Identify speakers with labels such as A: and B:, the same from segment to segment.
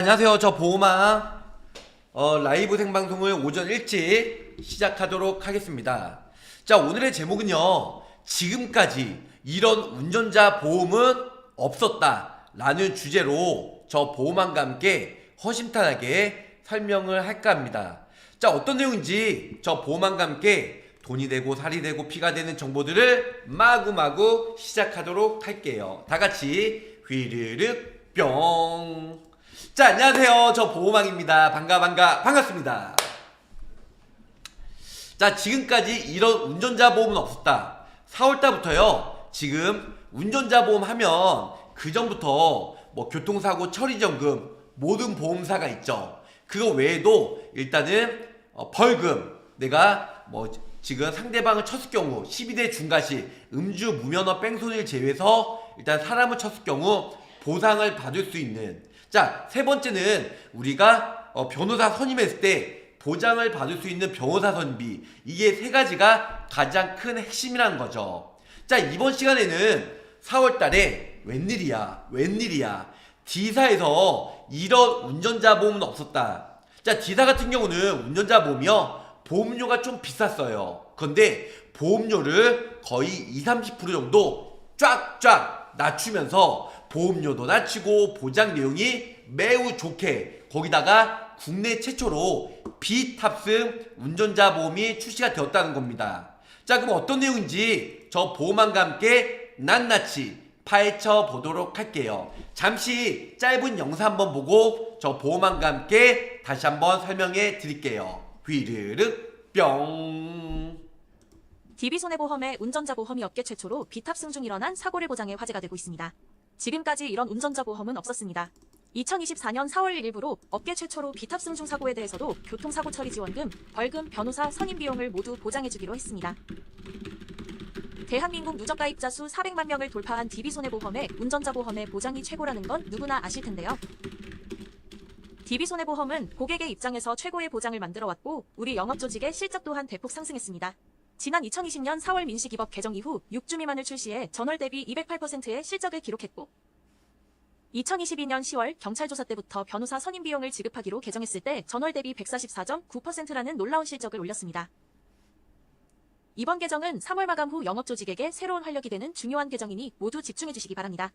A: 안녕하세요. 저 보호망 어, 라이브 생방송을 오전 일찍 시작하도록 하겠습니다. 자, 오늘의 제목은요. 지금까지 이런 운전자 보험은 없었다. 라는 주제로 저 보호망과 함께 허심탄회하게 설명을 할까 합니다. 자, 어떤 내용인지 저 보호망과 함께 돈이 되고 살이 되고 피가 되는 정보들을 마구마구 시작하도록 할게요. 다 같이 휘르륵 뿅. 자, 안녕하세요. 저 보호망입니다. 반가, 반가, 반갑습니다. 자, 지금까지 이런 운전자 보험은 없었다. 4월달부터요, 지금 운전자 보험 하면 그 전부터 뭐 교통사고 처리전금, 모든 보험사가 있죠. 그거 외에도 일단은 어, 벌금, 내가 뭐 지금 상대방을 쳤을 경우 12대 중과시, 음주 무면허 뺑소니를 제외해서 일단 사람을 쳤을 경우 보상을 받을 수 있는 자, 세 번째는 우리가 어, 변호사 선임했을 때 보장을 받을 수 있는 변호사 선비 이게 세 가지가 가장 큰 핵심이라는 거죠. 자, 이번 시간에는 4월 달에 웬일이야? 웬일이야? D사에서 이런 운전자 보험은 없었다. 자, D사 같은 경우는 운전자 보험이요. 보험료가 좀 비쌌어요. 그런데 보험료를 거의 20, 30% 정도 쫙쫙 낮추면서 보험료도 낮추고 보장 내용이 매우 좋게 거기다가 국내 최초로 비탑승 운전자 보험이 출시가 되었다는 겁니다. 자 그럼 어떤 내용인지 저 보험왕과 함께 낱낱이 파헤쳐 보도록 할게요. 잠시 짧은 영상 한번 보고 저 보험왕과 함께 다시 한번 설명해 드릴게요. 휘르륵 뿅.
B: DB손해보험의 운전자 보험이 업계 최초로 비탑승 중 일어난 사고를 보장해 화제가 되고 있습니다. 지금까지 이런 운전자 보험은 없었습니다. 2024년 4월 1일부로 업계 최초로 비탑승 중 사고에 대해서도 교통사고 처리 지원금, 벌금, 변호사 선임 비용을 모두 보장해주기로 했습니다. 대한민국 누적 가입자 수 400만 명을 돌파한 DB손해보험의 운전자 보험의 보장이 최고라는 건 누구나 아실 텐데요. DB손해보험은 고객의 입장에서 최고의 보장을 만들어 왔고 우리 영업조직의 실적 또한 대폭 상승했습니다. 지난 2020년 4월 민식이법 개정 이후 6주 미만을 출시해 전월 대비 208%의 실적을 기록했고 2022년 10월 경찰 조사 때부터 변호사 선임 비용을 지급하기로 개정했을 때 전월 대비 144.9%라는 놀라운 실적을 올렸습니다. 이번 개정은 3월 마감 후 영업 조직에게 새로운 활력이 되는 중요한 개정이니 모두 집중해 주시기 바랍니다.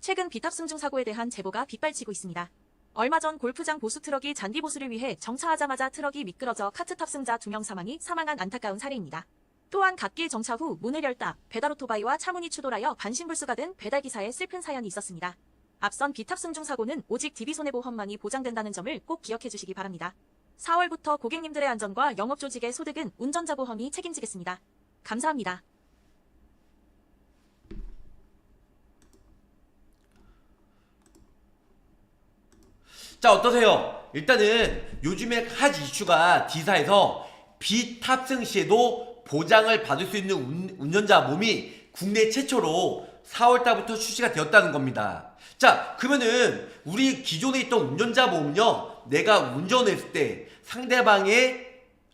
B: 최근 비탑승 중 사고에 대한 제보가 빗발치고 있습니다. 얼마 전 골프장 보수 트럭이 잔디 보수를 위해 정차하자마자 트럭이 미끄러져 카트 탑승자 2명 사망이 사망한 안타까운 사례입니다. 또한 갓길 정차 후 문을 열다 배달 오토바이와 차문이 추돌하여 반신불수가 된 배달 기사의 슬픈 사연이 있었습니다. 앞선 비탑승 중 사고는 오직 DB손해보험만이 보장된다는 점을 꼭 기억해 주시기 바랍니다. 4월부터 고객님들의 안전과 영업조직의 소득은 운전자 보험이 책임지겠습니다. 감사합니다.
A: 자 어떠세요? 일단은 요즘에 핫 이슈가 D사에서 비탑승 시에도 보장을 받을 수 있는 운, 운전자 몸이 국내 최초로 4월달부터 출시가 되었다는 겁니다. 자 그러면은 우리 기존에 있던 운전자 보험요 내가 운전했을 때 상대방의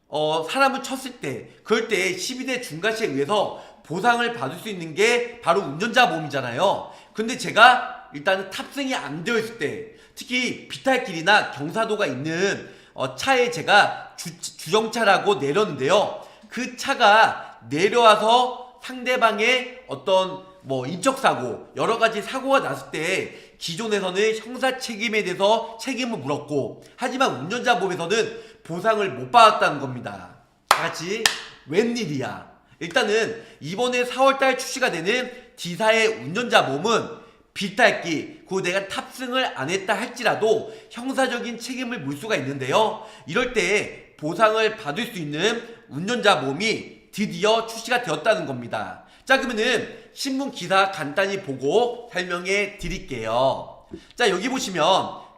A: 어, 사람을 쳤을 때 그럴 때 12대 중과시에 의해서 보상을 받을 수 있는 게 바로 운전자 보험이잖아요. 근데 제가 일단은 탑승이 안 되어 있을 때 특히 비탈길이나 경사도가 있는 어, 차에 제가 주, 주정차라고 내렸는데요. 그 차가 내려와서 상대방의 어떤 뭐 인적사고 여러 가지 사고가 났을 때 기존에서는 형사 책임에 대해서 책임을 물었고 하지만 운전자 보험에서는 보상을 못 받았다는 겁니다. 다 같이 웬일이야? 일단은 이번에 4월달 출시가 되는 D사의 운전자 보험은 비탈기, 그 내가 탑승을 안 했다 할지라도 형사적인 책임을 물 수가 있는데요. 이럴 때 보상을 받을 수 있는 운전자 보험이 드디어 출시가 되었다는 겁니다. 자, 그러면은 신문 기사 간단히 보고 설명해 드릴게요. 자, 여기 보시면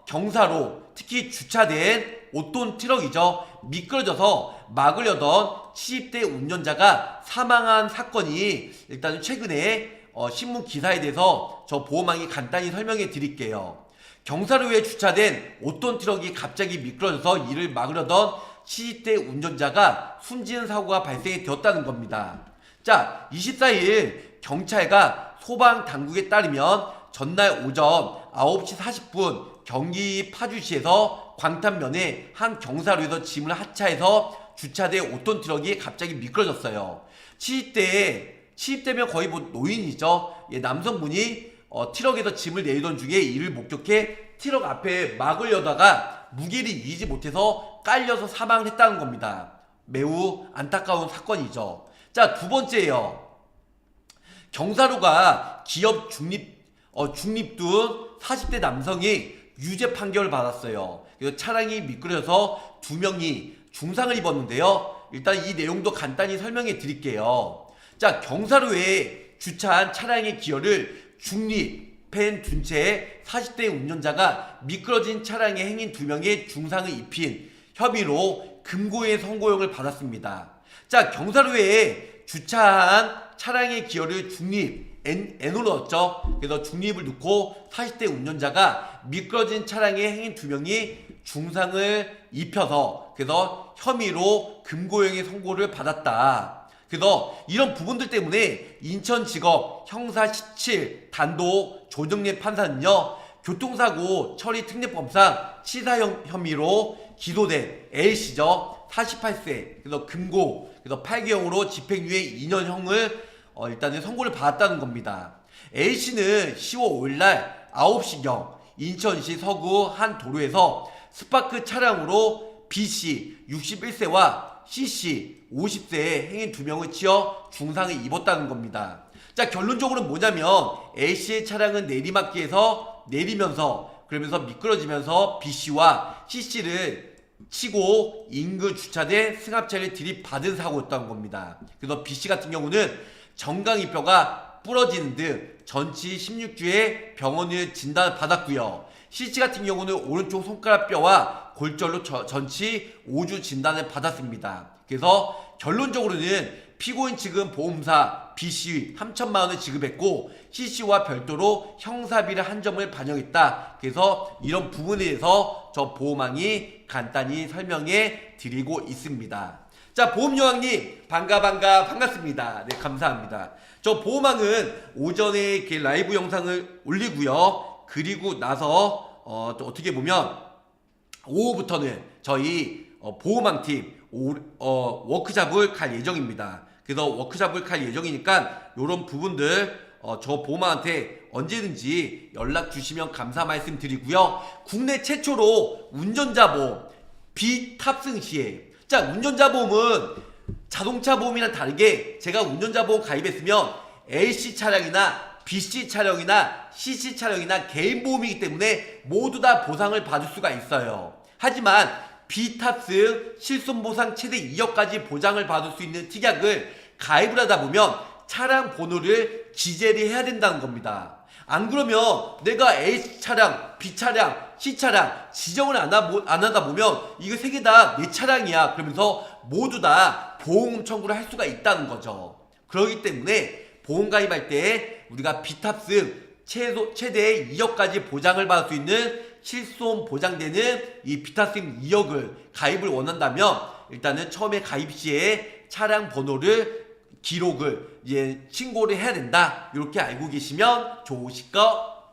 A: 경사로 특히 주차된 5톤 트럭이죠. 미끄러져서 막으려던 70대 운전자가 사망한 사건이 일단 최근에 어, 신문 기사에 대해서 저 보호망이 간단히 설명해 드릴게요. 경사로에 주차된 5톤 트럭이 갑자기 미끄러져서 이를 막으려던 70대 운전자가 숨지는 사고가 발생이 되었다는 겁니다. 자, 24일 경찰과 소방 당국에 따르면 전날 오전 9시 40분 경기 파주시에서 광탄면에 한 경사로에서 짐을 하차해서 주차된 5톤 트럭이 갑자기 미끄러졌어요. 70대 에 70대면 거의 뭐 노인이죠. 예, 남성분이 어, 트럭에서 짐을 내리던 중에 이를 목격해 트럭 앞에 막을 여다가 무게를 이기지 못해서 깔려서 사망을 했다는 겁니다. 매우 안타까운 사건이죠. 자, 두 번째예요. 경사로가 기업 중립 어, 중립둔 40대 남성이 유죄 판결을 받았어요. 그래서 차량이 미끄러져서 두 명이 중상을 입었는데요. 일단 이 내용도 간단히 설명해 드릴게요. 자, 경사로에 주차한 차량의 기어를 중립 펜 둔 채 40대 운전자가 미끄러진 차량에 행인 두 명의 중상을 입힌 혐의로 금고의 선고형을 받았습니다. 자, 경사로에 주차한 차량의 기어를 중립 N으로 넣었죠. 그래서 중립을 넣고 40대 운전자가 미끄러진 차량에 행인 두 명이 중상을 입혀서 그래서 혐의로 금고형의 선고를 받았다. 그래서 이런 부분들 때문에 인천지법 형사 17 단독 조정래 판사는요 교통사고 처리 특례법상 치사형 혐의로 기소된 A씨죠. 48세. 그래서 금고. 그래서 8개형으로 집행유예 2년형을 어, 일단은 선고를 받았다는 겁니다. A씨는 10월 5일날 9시경 인천시 서구 한 도로에서 스파크 차량으로 B씨 61세와 C씨 50세의 행인 두 명을 치어 중상을 입었다는 겁니다. 자 결론적으로는 뭐냐면 A씨의 차량은 내리막길에서 내리면서 그러면서 미끄러지면서 B씨와 C씨를 치고 인근 주차된 승합차를 들이받은 사고였다는 겁니다. 그래서 B씨 같은 경우는 정강이뼈가 부러지는 등 전치 16주에 병원을 진단을 받았고요. C씨 같은 경우는 오른쪽 손가락 뼈와 골절로 저- 전치 5주 진단을 받았습니다. 그래서 결론적으로는 피고인 측은 보험사 B씨 3천만 원을 지급했고 C씨와 별도로 형사비를 한 점을 반영했다. 그래서 이런 부분에 대해서 저 보험왕이 간단히 설명해 드리고 있습니다. 자 보험요왕님 반가 반가 반갑습니다. 네 감사합니다. 저 보험왕은 오전에 이렇게 라이브 영상을 올리고요. 그리고 나서 어, 또 어떻게 보면 오후부터는 저희 어, 보호망팀 오- 어, 워크샵을 갈 예정입니다. 그래서 워크샵을 갈 예정이니까 이런 부분들 어, 저 보호망한테 언제든지 연락 주시면 감사 말씀 드리고요. 국내 최초로 운전자 보험 비탑승 시에 자 운전자 보험은 자동차 보험이랑 다르게 제가 운전자 보험 가입했으면 LC 차량이나 BC 차량이나 CC 차량이나 개인 보험이기 때문에 모두 다 보상을 받을 수가 있어요. 하지만 비탑승 실손 보상 최대 2억까지 보장을 받을 수 있는 특약을 가입을 하다 보면 차량 번호를 기재를 해야 된다는 겁니다. 안 그러면 내가 A 차량, B 차량, C 차량 지정을 안, 하, 안 하다 보면 이거 세 개 다 내 차량이야. 그러면서 모두 다 보험 청구를 할 수가 있다는 거죠. 그렇기 때문에 보험 가입할 때 우리가 비탑승 최소 최대 2억까지 보장을 받을 수 있는 실손 보장되는 이 비탑승 2억을 가입을 원한다면 일단은 처음에 가입 시에 차량 번호를 기록을 이제 신고를 해야 된다. 이렇게 알고 계시면 좋으실 것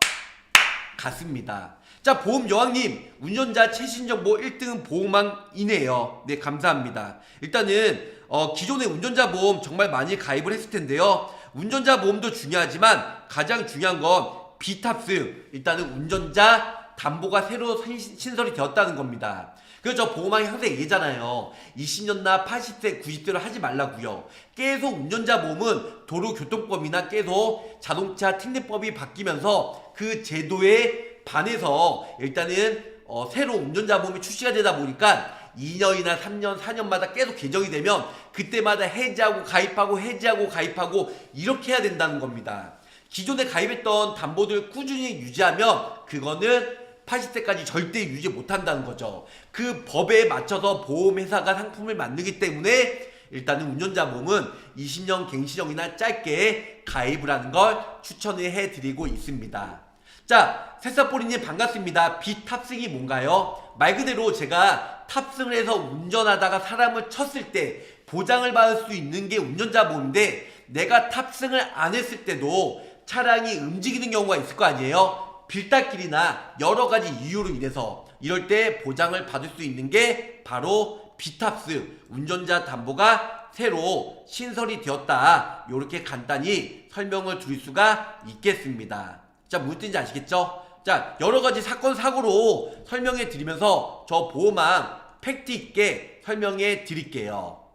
A: 같습니다. 자, 보험 여왕님, 운전자 최신 정보 1등은 보험왕이네요. 네, 감사합니다. 일단은, 어, 기존의 운전자 보험 정말 많이 가입을 했을 텐데요. 운전자 보험도 중요하지만 가장 중요한 건 비탑승. 일단은 운전자 담보가 새로 신- 신설이 되었다는 겁니다. 그래서 저 보험왕이 항상 얘기잖아요. 20년나 80세, 90세로 하지 말라고요. 계속 운전자 보험은 도로교통법이나 계속 자동차 특례법이 바뀌면서 그 제도에 반해서 일단은 어, 새로 운전자 보험이 출시가 되다 보니까 2년이나 3년, 4년마다 계속 개정이 되면 그때마다 해지하고 가입하고 해지하고 가입하고 이렇게 해야 된다는 겁니다. 기존에 가입했던 담보들 꾸준히 유지하면 그거는 80세까지 절대 유지 못한다는 거죠. 그 법에 맞춰서 보험회사가 상품을 만들기 때문에 일단은 운전자 보험은 20년 갱신형이나 짧게 가입을 하는 걸 추천을 해드리고 있습니다. 자, 새싹보리님 반갑습니다. 비탑승이 뭔가요? 말 그대로 제가 탑승을 해서 운전하다가 사람을 쳤을 때 보장을 받을 수 있는 게 운전자 보험인데 내가 탑승을 안 했을 때도 차량이 움직이는 경우가 있을 거 아니에요? 빌딱길이나 여러 가지 이유로 인해서 이럴 때 보장을 받을 수 있는 게 바로 비탑스 운전자 담보가 새로 신설이 되었다. 이렇게 간단히 설명을 드릴 수가 있겠습니다. 자, 무슨 뜻인지 아시겠죠? 자, 여러 가지 사건 사고로 설명해 드리면서 저 보호망 팩트 있게 설명해 드릴게요.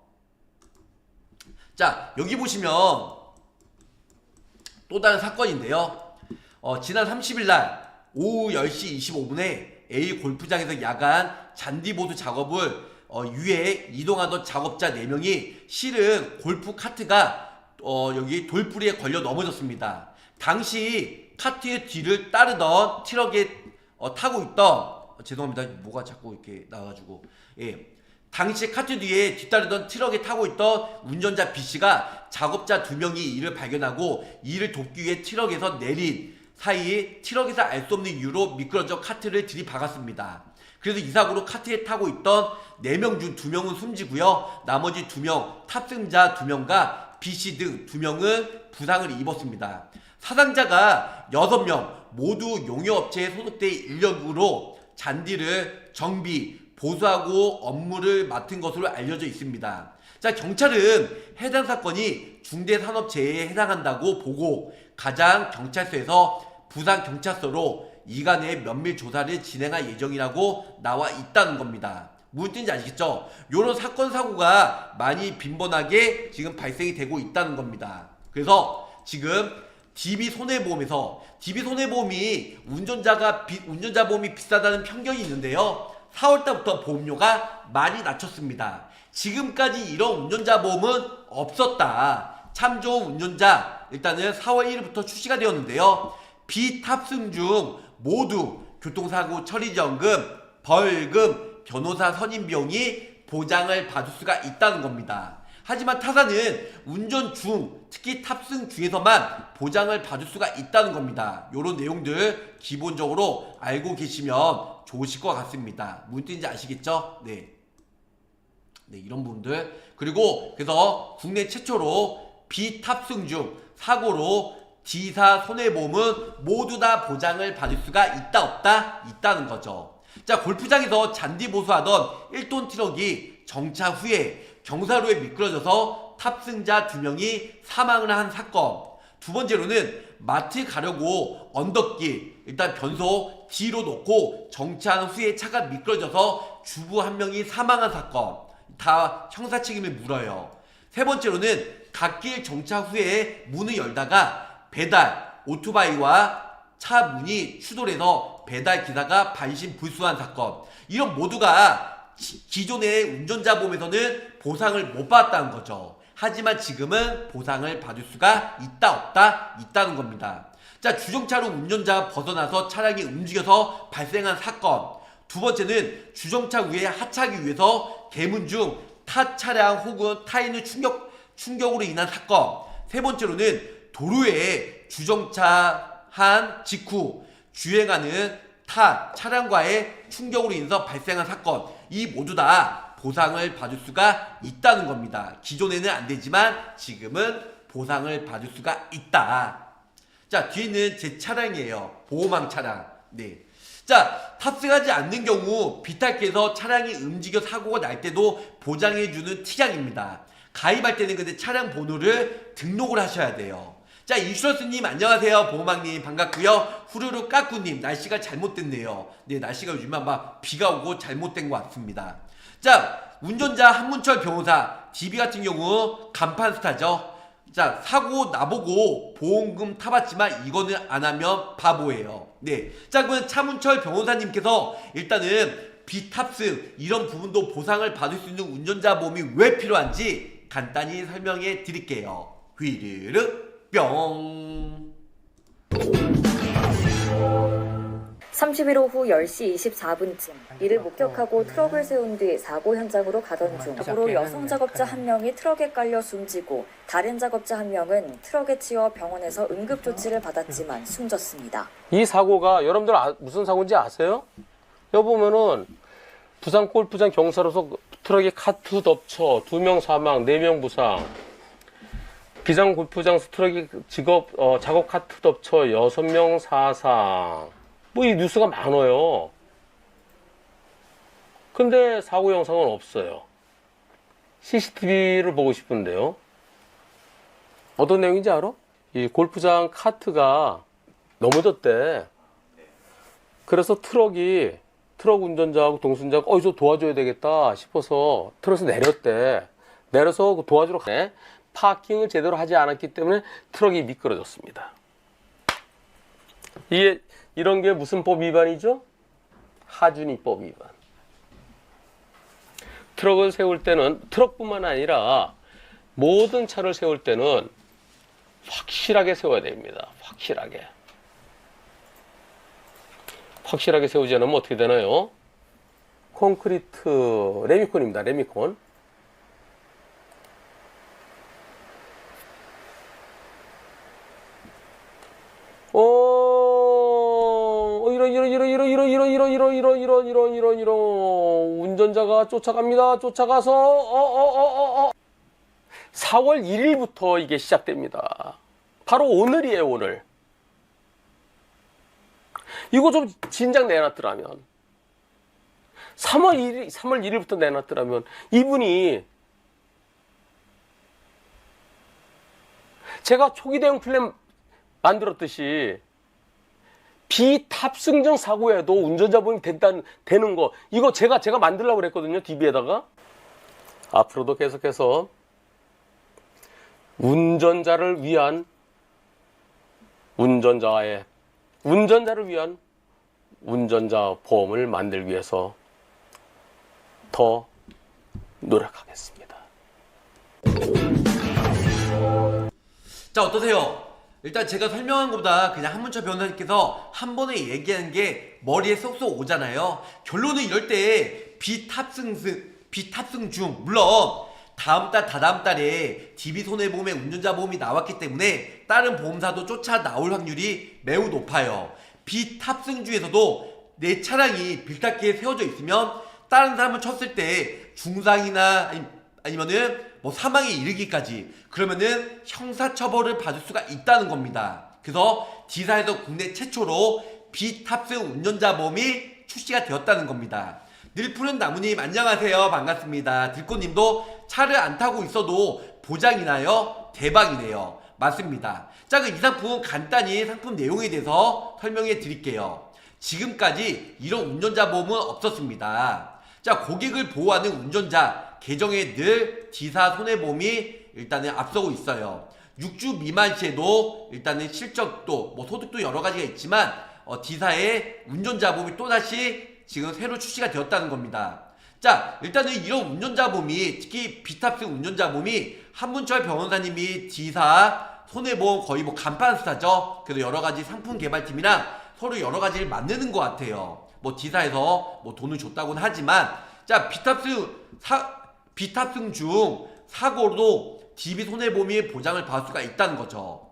A: 자, 여기 보시면 또 다른 사건인데요. 어, 지난 30일 날 오후 10시 25분에 A 골프장에서 야간 잔디보드 작업을 어, 위에 이동하던 작업자 4명이 실은 골프 카트가 어, 여기 돌뿌리에 걸려 넘어졌습니다. 당시 카트의 뒤를 따르던 트럭에 어, 타고 있던 어, 죄송합니다. 뭐가 자꾸 이렇게 나와가지고 예. 당시 카트 뒤에 뒤따르던 트럭에 타고 있던 운전자 B씨가 작업자 두 명이 이를 발견하고 이를 돕기 위해 트럭에서 내린 사이 트럭에서 알 수 없는 이유로 미끄러져 카트를 들이박았습니다. 그래서 이 사고로 카트에 타고 있던 4명 중 2명은 숨지고요. 나머지 2명, 탑승자 2명과 B씨 등 2명은 부상을 입었습니다. 사상자가 6명 모두 용역업체에 소속돼 인력으로 잔디를 정비, 보수하고 업무를 맡은 것으로 알려져 있습니다. 자, 경찰은 해당 사건이 중대산업재해에 해당한다고 보고 가장 경찰서에서 부산 경찰서로 이간의 면밀 조사를 진행할 예정이라고 나와 있다는 겁니다. 무슨 뜻인지 아시겠죠? 이런 사건 사고가 많이 빈번하게 지금 발생이 되고 있다는 겁니다. 그래서 지금 DB 손해보험에서 DB 손해보험이 운전자가 비- 운전자 보험이 비싸다는 편견이 있는데요. 4월 달부터 보험료가 많이 낮췄습니다. 지금까지 이런 운전자 보험은 없었다. 참 좋은 운전자 일단은 4월 1일부터 출시가 되었는데요. 비탑승 중 모두 교통사고 처리지원금, 벌금, 변호사 선임 비용이 보장을 받을 수가 있다는 겁니다. 하지만 타사는 운전 중, 특히 탑승 중에서만 보장을 받을 수가 있다는 겁니다. 이런 내용들 기본적으로 알고 계시면 좋으실 것 같습니다. 무슨 뜻인지 아시겠죠? 네. 네, 이런 부분들. 그리고 그래서 국내 최초로 비탑승 중 사고로 D사 손해보험은 모두 다 보장을 받을 수가 있다 없다 있다는 거죠. 자 골프장에서 잔디 보수하던 1톤 트럭이 정차 후에 경사로에 미끄러져서 탑승자 2명이 사망을 한 사건. 두 번째로는 마트 가려고 언덕길 일단 변소 뒤로 놓고 정차한 후에 차가 미끄러져서 주부 한 명이 사망한 사건. 다 형사 책임을 물어요. 세 번째로는 갓길 정차 후에 문을 열다가 배달 오토바이와 차 문이 추돌해서 배달 기사가 반신 불수한 사건. 이런 모두가 기- 기존의 운전자 보험에서는 보상을 못 받았다는 거죠. 하지만 지금은 보상을 받을 수가 있다 없다 있다는 겁니다. 자 주정차로 운전자가 벗어나서 차량이 움직여서 발생한 사건. 두 번째는 주정차 위에 하차하기 위해서 개문 중 타 차량 혹은 타인의 충격 충격으로 인한 사건. 세 번째로는 도로에 주정차한 직후 주행하는 타 차량과의 충격으로 인해서 발생한 사건. 이 모두 다 보상을 받을 수가 있다는 겁니다. 기존에는 안 되지만 지금은 보상을 받을 수가 있다. 자, 뒤에는 제 차량이에요. 보호망 차량. 네. 자, 탑승하지 않는 경우 비탈께서 차량이 움직여 사고가 날 때도 보장해주는 특약입니다. 가입할 때는 근데 차량 번호를 등록을 하셔야 돼요. 자, 인슈런스님 안녕하세요. 보호망님 반갑고요. 후루룩 까꾸님 날씨가 잘못됐네요. 네, 날씨가 요즘에 막 비가 오고 잘못된 것 같습니다. 자, 운전자 한문철 변호사 DB 같은 경우 간판 스타죠. 자, 사고 나보고 보험금 타봤지만 이거는 안 하면 바보예요. 네. 자, 그러면 차문철 변호사님께서 일단은 비탑승 이런 부분도 보상을 받을 수 있는 운전자 보험이 왜 필요한지 간단히 설명해 드릴게요. 휘르르 뿅.
C: 30일 오후 10시 24분쯤 이를 목격하고 트럭을 세운 뒤 사고 현장으로 가던 중 도로 여성 작업자 한 명이 트럭에 깔려 숨지고 다른 작업자 한 명은 트럭에 치여 병원에서 응급 조치를 받았지만 숨졌습니다.
D: 이 사고가 여러분들 아- 무슨 사고인지 아세요? 여기 보면은 부산 골프장 경사로서 트럭에 카트 덮쳐 두 명 사망, 네 명 부상. 기장 골프장 트럭이 직업 어, 작업 카트 덮쳐 여섯 명 사상. 뭐 이 뉴스가 많아요. 근데 사고 영상은 없어요. CCTV를 보고 싶은데요. 어떤 내용인지 알아? 이 골프장 카트가 넘어졌대. 그래서 트럭이 트럭 운전자하고 동순자가 어디서 도와줘야 되겠다 싶어서 트럭에서 내렸대. 내려서 그 도와주러 가네. 파킹을 제대로 하지 않았기 때문에 트럭이 미끄러졌습니다. 이게 이런 게 무슨 법 위반이죠? 하준이법 위반. 트럭을 세울 때는 트럭뿐만 아니라 모든 차를 세울 때는 확실하게 세워야 됩니다. 확실하게. 확실하게 세우지 않으면 어떻게 되나요? 콘크리트 레미콘입니다. 레미콘. 이런 이런 이런 이런 이런 이런 운전자가 쫓아갑니다. 쫓아가서 어어어어 어, 어, 어, 어, 어. 4월 1일부터 이게 시작됩니다. 바로 오늘이에요, 오늘. 이거 좀 진작 내놨더라면 3월 1일 3월 1일부터 내놨더라면 이분이 제가 초기 대응 플랜 만들었듯이 비탑승정 사고에도 운전자분이 된다는 되는 거 이거 제가 제가 만들려고 그랬거든요 DB에다가 앞으로도 계속해서 운전자를 위한 운전자의 운전자를 위한 운전자 보험을 만들기 위해서 더 노력하겠습니다.
A: 자 어떠세요? 일단 제가 설명한 것보다 그냥 한문철 변호사님께서 한 번에 얘기하는 게 머리에 쏙쏙 오잖아요. 결론은 이럴 때 비탑승 비탑승 중 물론 다음 달 다다음 달에 DB 손해보험의 운전자 보험이 나왔기 때문에 다른 보험사도 쫓아 나올 확률이 매우 높아요. 비탑승 중에서도 내 차량이 빌딱기에 세워져 있으면 다른 사람을 쳤을 때 중상이나 아니, 아니면은 뭐 사망에 이르기까지 그러면은 형사처벌을 받을 수가 있다는 겁니다. 그래서 D사에서 국내 최초로 비탑승 운전자 보험이 출시가 되었다는 겁니다. 늘 푸른 나무님 안녕하세요 반갑습니다. 들꽃님도 차를 안 타고 있어도 보장이 나요 대박이네요. 맞습니다. 자, 그 이 상품 간단히 상품 내용에 대해서 설명해 드릴게요. 지금까지 이런 운전자 보험은 없었습니다. 자, 고객을 보호하는 운전자 계정에 늘 D사 손해보험이 일단은 앞서고 있어요. 6주 미만 시에도 일단은 실적도 뭐 소득도 여러 가지가 있지만 어, D사의 운전자 보험이 또다시 지금 새로 출시가 되었다는 겁니다. 자, 일단은 이런 운전자 보험이 특히 비탑승 운전자 보험이 한문철 변호사님이 D사 손해보험 거의 뭐 간판 스타죠. 그래서 여러 가지 상품 개발팀이랑 서로 여러 가지를 만드는 것 같아요. 뭐 D사에서 뭐 돈을 줬다고는 하지만 자 비탑승 사 비탑승 중 사고로도 DB 손해보험이 보장을 받을 수가 있다는 거죠.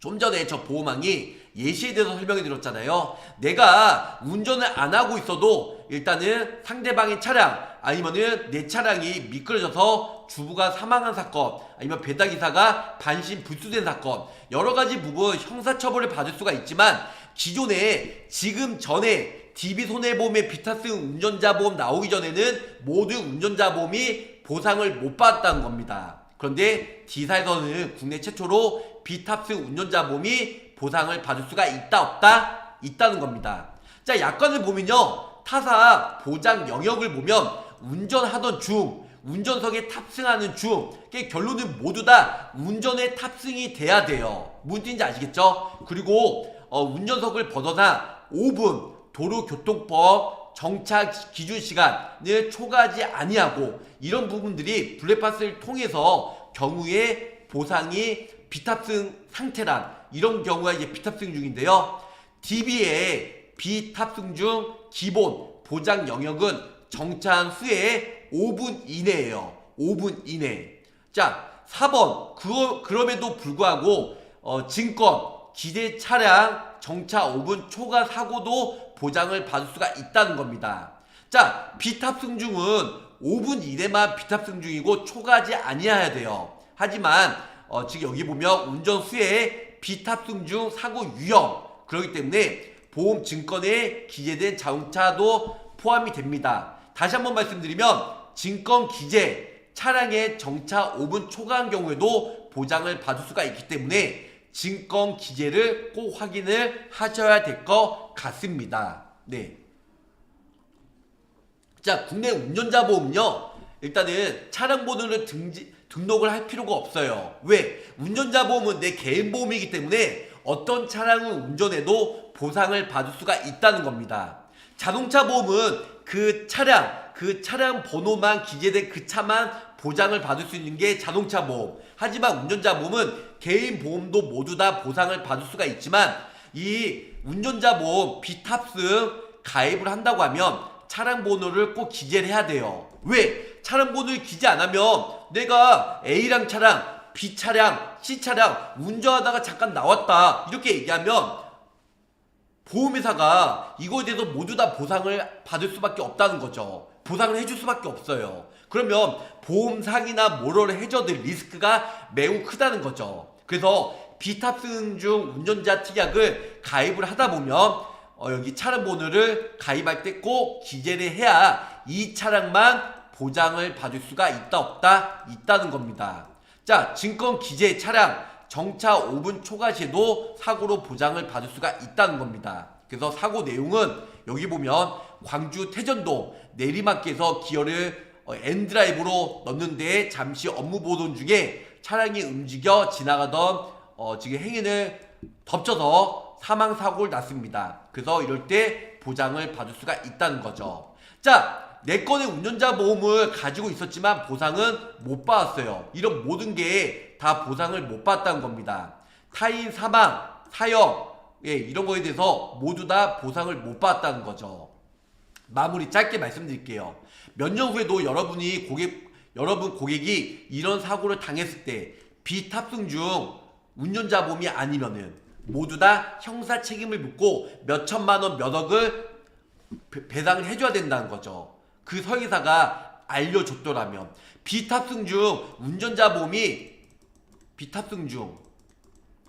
A: 좀 전에 저 보호망이 예시에 대해서 설명해 드렸잖아요. 내가 운전을 안 하고 있어도 일단은 상대방의 차량 아니면은 내 차량이 미끄러져서 주부가 사망한 사건 아니면 배달기사가 반신 불수된 사건 여러 가지 부분 형사처벌을 받을 수가 있지만 기존에 지금 전에 DB 손해보험의 비타승 운전자 보험 나오기 전에는 모든 운전자 보험이 보상을 못 받았다는 겁니다. 그런데 D사에서는 국내 최초로 비탑승 운전자 보험이 보상을 받을 수가 있다 없다 있다는 겁니다. 자 약관을 보면요 타사 보장 영역을 보면 운전하던 중 운전석에 탑승하는 중 결론은 모두 다 운전에 탑승이 돼야 돼요. 무슨 뜻인지 아시겠죠? 그리고 어, 운전석을 벗어나 5분 도로교통법 정차 기준 시간을 초과하지 아니하고 이런 부분들이 블랙박스를 통해서 경우에 보상이 비탑승 상태란 이런 경우가 이제 비탑승 중인데요. DB의 비탑승 중 기본 보장 영역은 정차한 후에 5분 이내예요. 5분 이내. 자, 4번. 그거 그럼에도 불구하고 어, 증권, 기대 차량 정차 5분 초과 사고도 보장을 받을 수가 있다는 겁니다. 자, 비탑승 중은 5분 이내만 비탑승 중이고 초과하지 아니해야 돼요. 하지만 어, 지금 여기 보면 운전 후에 비탑승 중 사고 유형 그렇기 때문에 보험 증권에 기재된 자동차도 포함이 됩니다. 다시 한번 말씀드리면 증권 기재 차량의 정차 5분 초과한 경우에도 보장을 받을 수가 있기 때문에 증권 기재를 꼭 확인을 하셔야 될 것 같습니다. 네. 자, 국내 운전자 보험은요. 일단은 차량 번호를 등지, 등록을 할 필요가 없어요. 왜? 운전자 보험은 내 개인 보험이기 때문에 어떤 차량을 운전해도 보상을 받을 수가 있다는 겁니다. 자동차 보험은 그 차량, 그 차량 번호만 기재된 그 차만 보장을 받을 수 있는 게 자동차 보험. 하지만 운전자 보험은 개인 보험도 모두 다 보상을 받을 수가 있지만 이 운전자 보험 비탑승 가입을 한다고 하면 차량 번호를 꼭 기재를 해야 돼요. 왜? 차량 번호를 기재 안 하면 내가 A랑 차량, B 차량, C 차량 운전하다가 잠깐 나왔다 이렇게 얘기하면 보험회사가 이거에 대해서 모두 다 보상을 받을 수밖에 없다는 거죠. 보상을 해줄 수밖에 없어요. 그러면 보험 사기나 모럴 해저드 리스크가 매우 크다는 거죠. 그래서 비탑승 중 운전자 특약을 가입을 하다 보면 어, 여기 차량 번호를 가입할 때 꼭 기재를 해야 이 차량만 보장을 받을 수가 있다 없다 있다는 겁니다. 자, 증권 기재 차량 정차 5분 초과 시에도 사고로 보장을 받을 수가 있다는 겁니다. 그래서 사고 내용은 여기 보면 광주 태전동 내리막길에서 기어를 어, 엔드라이브로 넣는데 잠시 업무 보던 중에 차량이 움직여 지나가던 어, 지금 행인을 덮쳐서 사망 사고를 났습니다. 그래서 이럴 때 보장을 받을 수가 있다는 거죠. 자, 내 건의 운전자 보험을 가지고 있었지만 보상은 못 받았어요. 이런 모든 게 다 보상을 못 받았다는 겁니다. 타인 사망, 사형, 예, 이런 거에 대해서 모두 다 보상을 못 받았다는 거죠. 마무리 짧게 말씀드릴게요. 몇 년 후에도 여러분이 고객, 여러분 고객이 이런 사고를 당했을 때 비탑승 중 운전자 보험이 아니면은 모두 다 형사 책임을 묻고 몇 천만 원, 몇 억을 배- 배상을 해줘야 된다는 거죠. 그 설계사가 알려줬더라면 비탑승 중 운전자 보험이 비탑승 중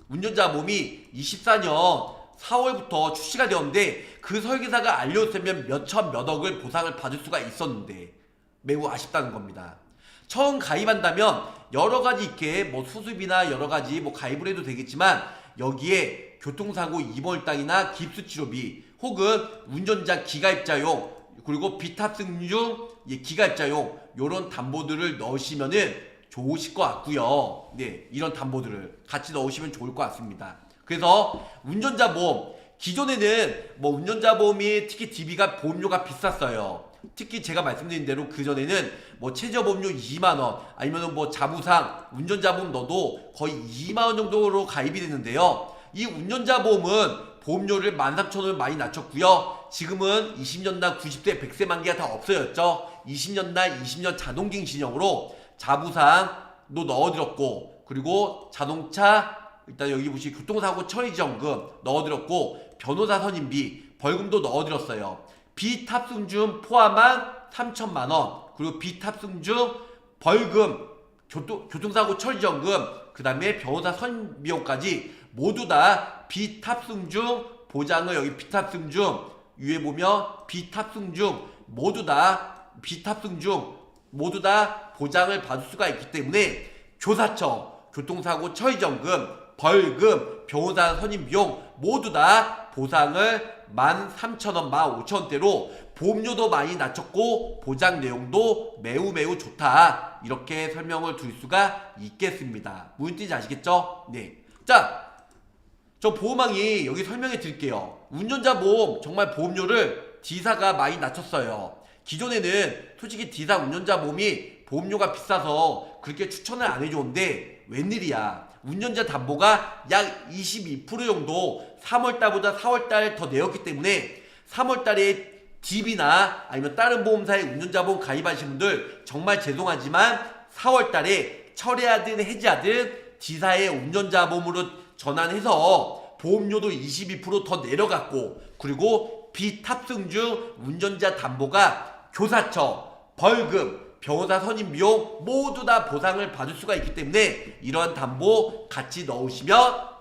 A: 운전자 보험이 24년 4월부터 출시가 되었는데 그 설계사가 알려줬으면 몇천 몇억을 보상을 받을 수가 있었는데 매우 아쉽다는 겁니다. 처음 가입한다면 여러 가지 이렇게 뭐 수습이나 여러 가지 뭐 가입을 해도 되겠지만 여기에 교통사고 입원 땅이나 깁스 치료비 혹은 운전자 기가입자용 그리고 비탑승 중 예, 기가입자용 요런 담보들을 넣으시면은 좋으실 것 같고요. 네, 이런 담보들을 같이 넣으시면 좋을 것 같습니다. 그래서 운전자 보험 기존에는 뭐 운전자 보험이 특히 DB가 보험료가 비쌌어요. 특히 제가 말씀드린 대로 그 전에는 뭐 최저 보험료 2만 원 아니면은 뭐 자부상 운전자 보험 넣어도 거의 2만 원 정도로 가입이 되는데요. 이 운전자 보험은 보험료를 13,000원을 많이 낮췄고요. 지금은 20년 날 90세 100세 만기가 다 없어졌죠. 20년 날 20년 자동갱신형으로 자부상도 넣어드렸고 그리고 자동차 일단 여기 보시 교통사고 처리지원금 넣어드렸고 변호사 선임비 벌금도 넣어드렸어요. 비탑승 중 포함한 3천만 원 그리고 비탑승 중 벌금 교통, 교통사고 처리지원금 그 다음에 변호사 선비용까지 모두 다 비탑승 중 보장을 여기 비탑승 중 위에 보면 비탑승 중 모두 다 비탑승 중 모두 다 보장을 받을 수가 있기 때문에 교사처, 교통사고 처리지원금, 벌금, 변호사 선임 비용 모두 다 보상을 13,000원, 15,000원대로 보험료도 많이 낮췄고 보장 내용도 매우 매우 좋다. 이렇게 설명을 드릴 수가 있겠습니다. 무슨 뜻인지 아시겠죠? 네. 자, 저 보험왕이 여기 설명해 드릴게요. 운전자 보험 정말 보험료를 D사가 많이 낮췄어요. 기존에는 솔직히 D사 운전자 보험이 보험료가 비싸서 그렇게 추천을 안 해줬는데 웬일이야. 운전자 담보가 약 22% 정도 3월달보다 4월달 더 내었기 때문에 3월달에 DB나 아니면 다른 보험사의 운전자 보험 가입하신 분들 정말 죄송하지만 4월달에 철회하든 해지하든 D사의 운전자 보험으로 전환해서 보험료도 22%더 내려갔고 그리고 비탑승 중 운전자 담보가 교사처, 벌금, 변호사 선임 비용 모두 다 보상을 받을 수가 있기 때문에 이러한 담보 같이 넣으시면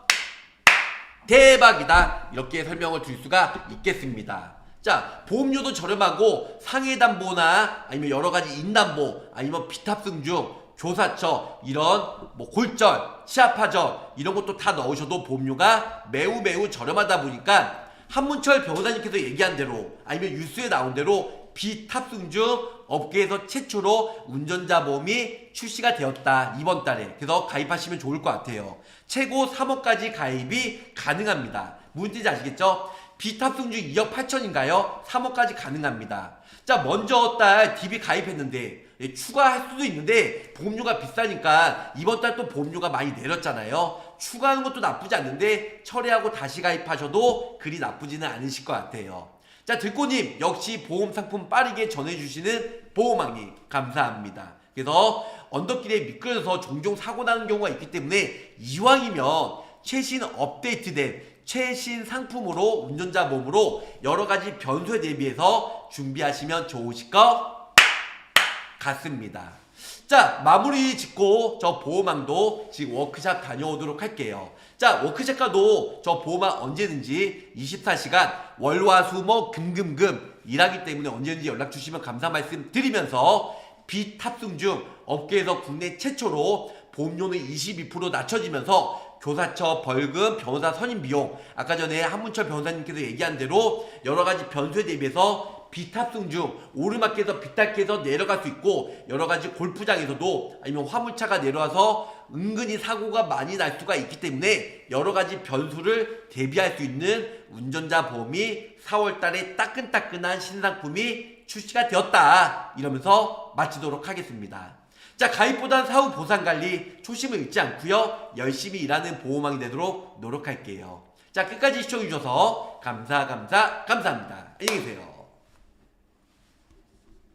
A: 대박이다 이렇게 설명을 드릴 수가 있겠습니다. 자 보험료도 저렴하고 상해담보나 아니면 여러 가지 인담보 아니면 비탑승중 조사처 이런 뭐 골절 치아파절 이런 것도 다 넣으셔도 보험료가 매우 매우 저렴하다 보니까 한문철 변호사님께서 얘기한 대로 아니면 뉴스에 나온 대로 비탑승 중 업계에서 최초로 운전자 보험이 출시가 되었다 이번 달에 그래서 가입하시면 좋을 것 같아요 최고 3억까지 가입이 가능합니다 문제인지 아시겠죠? 비탑승 중 2억 8천인가요? 3억까지 가능합니다 자 먼저 달 DB 가입했는데 예, 추가할 수도 있는데 보험료가 비싸니까 이번 달 또 보험료가 많이 내렸잖아요. 추가하는 것도 나쁘지 않는데 처리하고 다시 가입하셔도 그리 나쁘지는 않으실 것 같아요. 자 들꼬님 역시 보험 상품 빠르게 전해주시는 보험왕님 감사합니다. 그래서 언덕길에 미끄러져서 종종 사고 나는 경우가 있기 때문에 이왕이면 최신 업데이트된 최신 상품으로 운전자 보험으로 여러 가지 변수에 대비해서 준비하시면 좋으실 것 같습니다. 자, 마무리 짓고 저 보호망도 지금 워크샵 다녀오도록 할게요. 자, 워크샵 가도 저 보호망 언제든지 24시간 월화수목 금금금 일하기 때문에 언제든지 연락 주시면 감사 말씀 드리면서 비탑승 중 업계에서 국내 최초로 보험료는 22% 낮춰지면서 교사처 벌금, 변호사 선임 비용 아까 전에 한문철 변호사님께서 얘기한 대로 여러 가지 변수에 대비해서 비탑승 중 오르막길에서 비탈길에서 내려갈 수 있고 여러 가지 골프장에서도 아니면 화물차가 내려와서 은근히 사고가 많이 날 수가 있기 때문에 여러 가지 변수를 대비할 수 있는 운전자 보험이 4월 달에 따끈따끈한 신상품이 출시가 되었다 이러면서 마치도록 하겠습니다. 자 가입보단 사후 보상 관리 초심을 잃지 않고요 열심히 일하는 보호망이 되도록 노력할게요. 자 끝까지 시청해 주셔서 감사 감사 감사합니다. 안녕히 계세요.